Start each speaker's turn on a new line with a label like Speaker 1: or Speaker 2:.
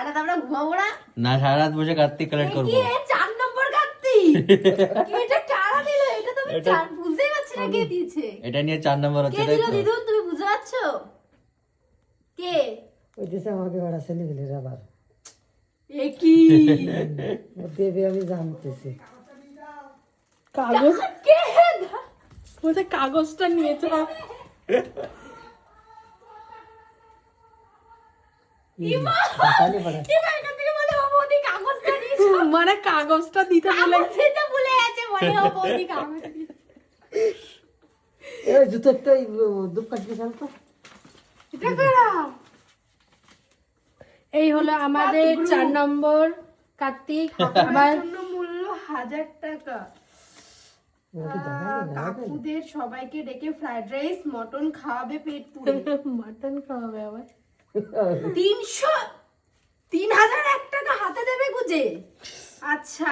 Speaker 1: সারা রাত আমরা ঘুমাবো না?
Speaker 2: না সারা রাত বসে কার্তিক কালেক্ট করব।
Speaker 1: কি চার নম্বর কার্তিক? এটা কারা দিল? এটা তো আমি চার বুঝতেই পারছি না কে দিয়েছে।
Speaker 2: এটা নিয়ে চার নম্বর হচ্ছে তাই
Speaker 1: দিল
Speaker 2: তো?
Speaker 1: দিদুন তুমি বুঝতে পারছ? কে?
Speaker 3: ওই দেশে আমাকে ওরা ছেলে গেলে আবার।
Speaker 1: এ কি?
Speaker 3: দেবে আমি জানতেছি।
Speaker 4: কাগজ?
Speaker 1: কে?
Speaker 4: বলছে কাগজটা নিয়েছে মানে কাগজটা দিতে বলে
Speaker 1: দিতে ভুলে গেছে বলে ও বৌদি কাগজ। দিয়েছে
Speaker 3: এই জুতোর তো দুপ কাটতে চাল তো।
Speaker 1: এটা কারা
Speaker 4: এই হলো আমাদের চার নম্বর কার্তিক।
Speaker 1: মূল্য হাজার টাকা। কাকুদের সবাইকে ডেকে ফ্রাইড রাইস মটন খাওয়াবে পেট পুড়ে।
Speaker 4: মাটন খাওয়াবে আবার।
Speaker 1: তিনশো তিন হাজার এক টাকা হাতে দেবে গুজে আচ্ছা।